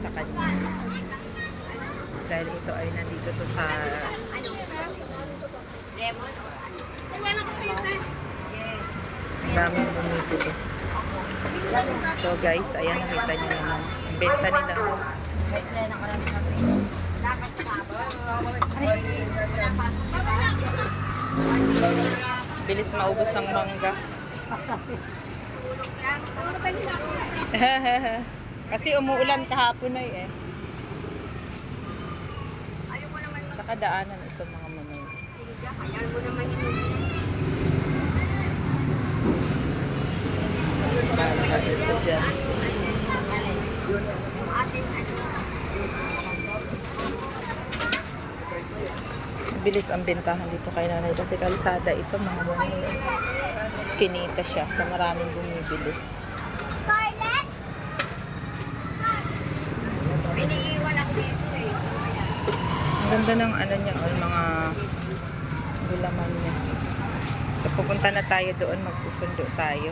sa kanya. Dahil ito ay nandito to sa Lemon or ano? daming bumibili. So guys, ayan nakita niyo naman. Ang benta nila. Bilis maubos ang mangga. Kasi umuulan kahapon ay eh. Tsaka daanan ito mga manoy. Ayan mo naman ano. Bilis ang bentahan dito kay nanay kasi kalsada ito mga manoy. Skinita siya sa maraming bumibili. Scarlett? Iniiwan ako dito eh. Ang ganda ng ano niya, oh, yung mga gulaman niya. So pupunta na tayo doon, magsusundo tayo.